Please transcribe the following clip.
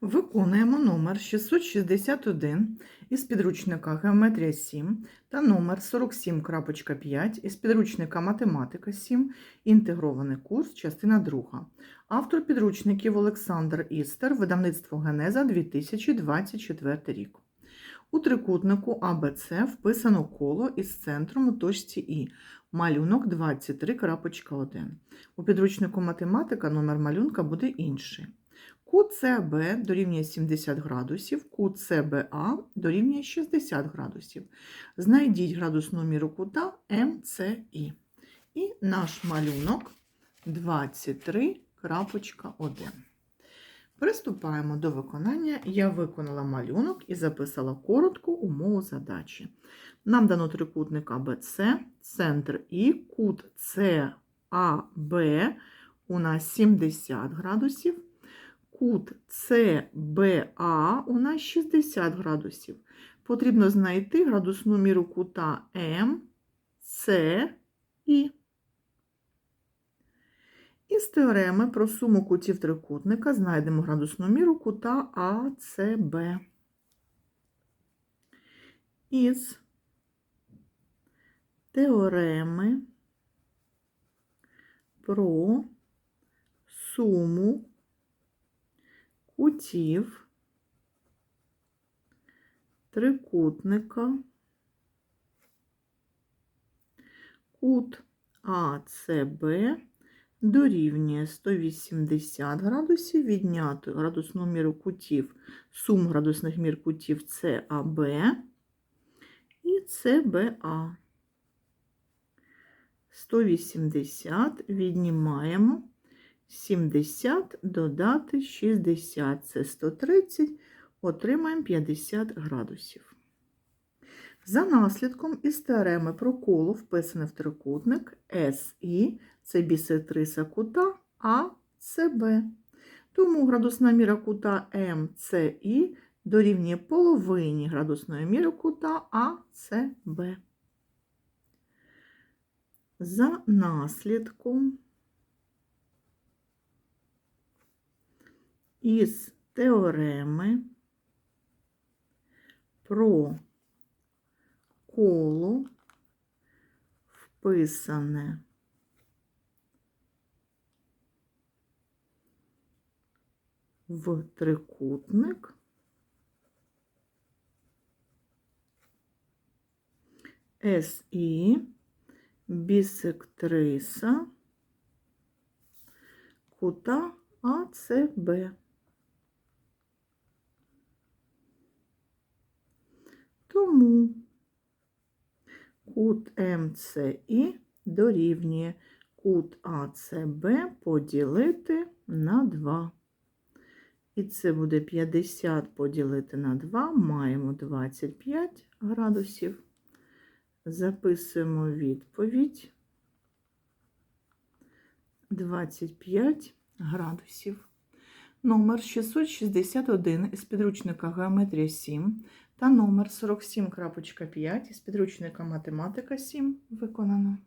Виконуємо номер 661 із підручника Геометрія 7 та номер 47.5 із підручника Математика 7, інтегрований курс, частина 2. Автор підручників Олександр Істер, видавництво Генеза 2024 рік. У трикутнику АБЦ вписано коло із центром у точці І. Малюнок 23.1. У підручнику математика номер малюнка буде інший. СБ дорівнює 70 градусів, СБА дорівнює 60 градусів. Знайдіть градусну міру кута МЦІ. І наш малюнок 23.1. Приступаємо до виконання. Я виконала малюнок і записала коротку умову задачі. Нам дано трикутник АБЦ, центр І, кут САБ у нас 70 градусів, кут СБА у нас 60 градусів. Потрібно знайти градусну міру кута М, С, І. Із теореми про суму кутів трикутника знайдемо градусну міру кута АЦБ. Із теореми про суму кутів трикутника кут АЦБ дорівнює 180 градусів, відняти градусну міру кутів, сум градусних мір кутів САБ і СБА. 180 віднімаємо 70 додати 60, це 130, отримаємо 50 градусів. За наслідком із теореми про коло вписане в трикутник СІ, це бісектриса кута АЦБ. Тому градусна міра кута МЦІ дорівнює половині градусної міри кута АЦБ. За наслідком із теореми про коло вписане в трикутник СІ бісектриса кута АЦБ. Тому кут МЦІ дорівнює кут АЦБ поділити на 2. І це буде 50 поділити на 2, маємо 25 градусів. Записуємо відповідь 25 градусів. Номер 661 із підручника Геометрія 7 та номер 47.5 із підручника Математика 7 виконано.